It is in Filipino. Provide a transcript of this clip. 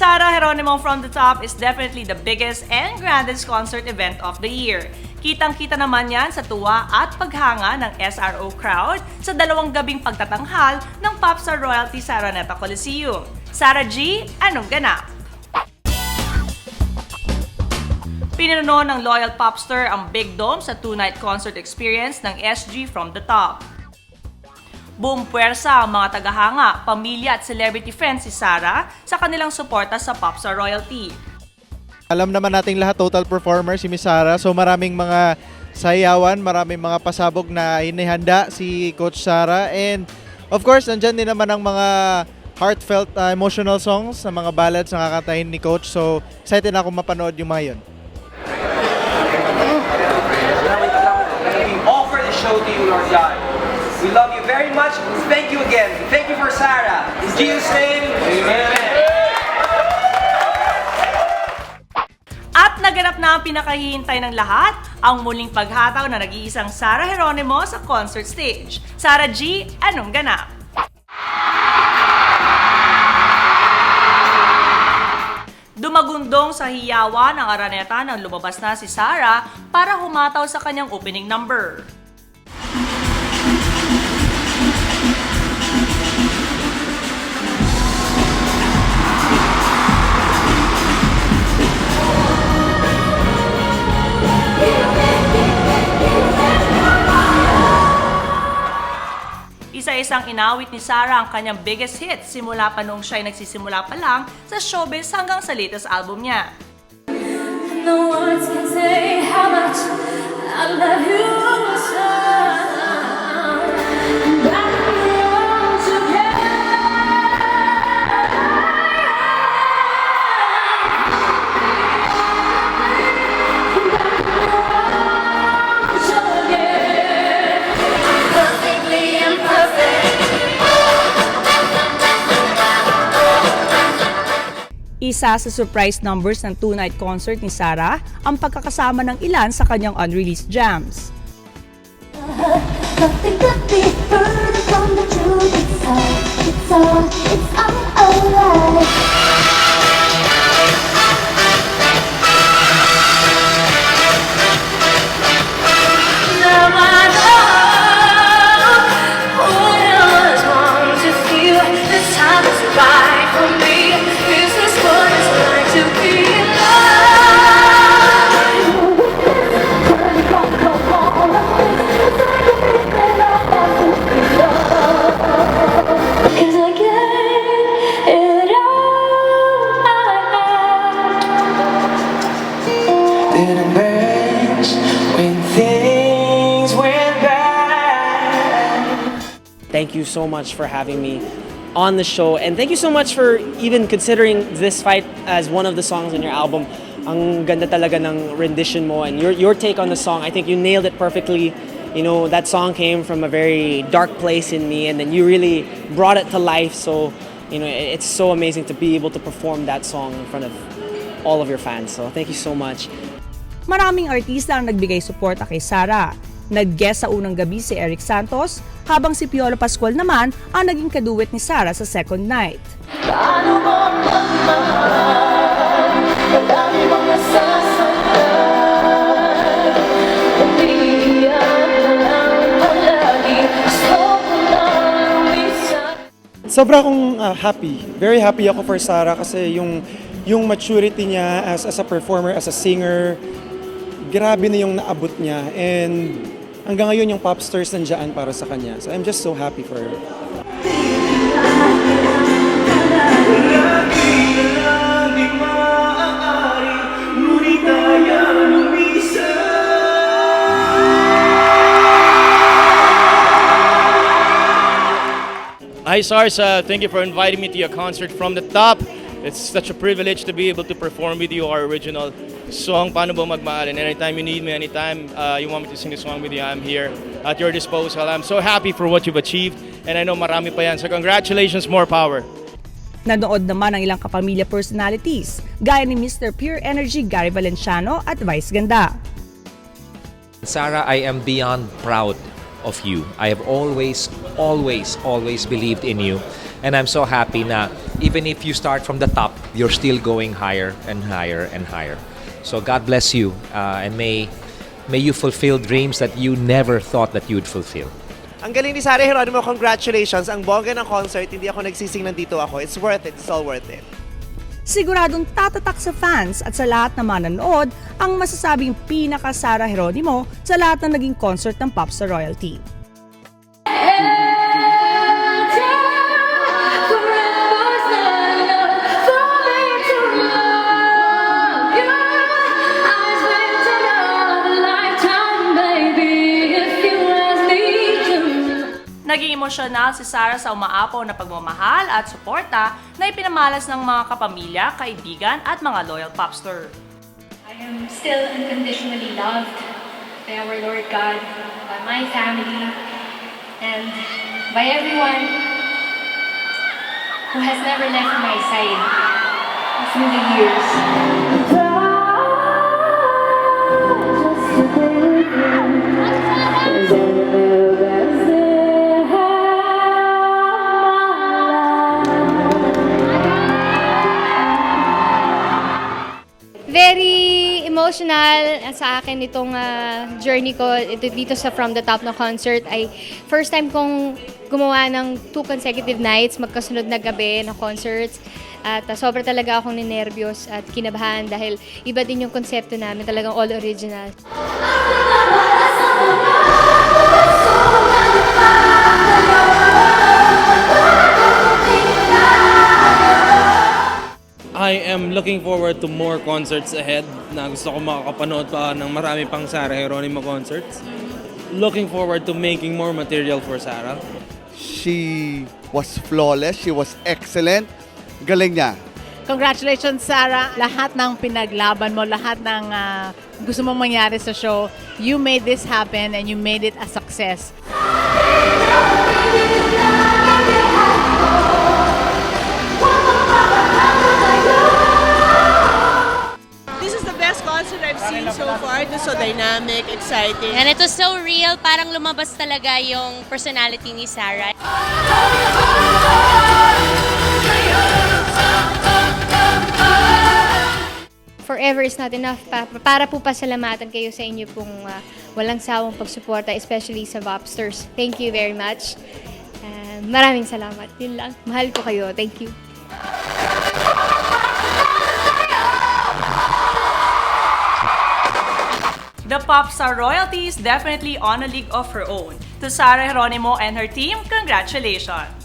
Sara Geronimo from the Top is definitely the biggest and grandest concert event of the year. Kitang-kita naman yan sa tuwa at paghanga ng SRO crowd sa dalawang gabing pagtatanghal ng Popstar Royalty sa Araneta Coliseum. Sara G, anong ganap? Pinanuno ng Loyal Popstar ang Big Dome sa two-night concert experience ng SG from the Top. Buong puwersa ang mga tagahanga, pamilya at celebrity friends si Sara sa kanilang suporta sa Popstar Royalty. Alam naman nating lahat total performer si Miss Sara. So maraming mga sayawan, maraming mga pasabog na inihanda si Coach Sara. And of course, nandyan din naman ang mga heartfelt uh, emotional songs na mga ballads na kakatahin ni Coach. So excited na ako mapanood yung mga yun. We offer the show to you, Lord God. We love you very much. Thank you again. Thank you for Sarah. In Jesus' name, Amen. At naganap na ang pinakahihintay ng lahat, ang muling paghataw na nag-iisang Sara Geronimo sa concert stage. Sara G, anong ganap? Dumagundong sa hiyawa ng araneta nang lumabas na si Sara para humataw sa kanyang opening number. Isa-isang inawit ni Sarah ang kanyang biggest hit simula pa noong siya'y nagsisimula pa lang sa showbiz hanggang sa latest album niya. No words can say how much I love you so. Isa sa surprise numbers ng two-night concert ni Sarah ang pagkakasama ng ilan sa kanyang unreleased jams. Nothing Thank you so much for having me on the show. And thank you so much for even considering this fight as one of the songs in your album. Ang ganda talaga ng rendition mo and your, your take on the song. I think you nailed it perfectly. You know, that song came from a very dark place in me and then you really brought it to life. So, you know, it- it's so amazing to be able to perform that song in front of all of your fans. So, thank you so much. Maraming artista ang nagbigay suporta kay Sarah. Nag-guest sa unang gabi si Eric Santos, habang si Piolo Pascual naman ang naging kaduwet ni Sarah sa second night. Paano mo? Madami minsan Sobra akong ah, happy. Very happy ako for Sarah kasi yung yung maturity niya as as a performer, as a singer, grabe na yung naabot niya and hanggang ngayon yung pop stars nandiyan para sa kanya. So I'm just so happy for her. Hi SARS, uh, thank you for inviting me to your concert from the top. It's such a privilege to be able to perform with you our original song, Paano Ba Magmahal? And anytime you need me, anytime uh, you want me to sing a song with you, I'm here at your disposal. I'm so happy for what you've achieved and I know marami pa yan. So congratulations, more power. Nanood naman ang ilang kapamilya personalities, gaya ni Mr. Pure Energy Gary Valenciano at Vice Ganda. Sarah, I am beyond proud of you. I have always, always, always believed in you. And I'm so happy na even if you start from the top, you're still going higher and higher and higher. So God bless you uh, and may, may you fulfill dreams that you never thought that you would fulfill. Ang galing ni Sarah Geronimo, congratulations. Ang bongga ng concert, hindi ako nagsising nandito ako. It's worth it. It's all worth it. Siguradong tatatak sa fans at sa lahat na mananood ang masasabing pinaka Sara Geronimo sa lahat ng naging concert ng Popstar Royalty. Naging emosyonal si Sarah sa umaapaw na pagmamahal at suporta na ipinamalas ng mga kapamilya, kaibigan at mga loyal popstar. I am still unconditionally loved by our Lord God, by my family, and by everyone who has never left my side through the years. Very emotional sa akin itong ah, journey ko ito dito sa From the Top na concert ay first time kong gumawa ng two consecutive nights, magkasunod na gabi na concerts. At ah, sobra talaga akong ninervyos at kinabahan dahil iba din yung konsepto namin, talagang all original. I am looking forward to more concerts ahead na gusto ko makakapanood pa ng marami pang Sarah Geronimo concerts. Looking forward to making more material for Sarah. She was flawless. She was excellent. Galing niya. Congratulations, Sarah. Lahat ng pinaglaban mo, lahat ng ah, gusto mong mangyari sa show, you made this happen and you made it a success. I've seen so far. It's so dynamic, exciting. And it was so real, parang lumabas talaga yung personality ni Sarah. Forever is not enough. Pa- para po pasalamatan kayo sa inyo pong ah, walang sawang pagsuporta, especially sa Vopsters. Thank you very much. Ah, maraming salamat. Yun lang. Mahal ko kayo. Thank you. The Popstar Royalty is definitely on a league of her own. To Sarah Geronimo and her team, congratulations!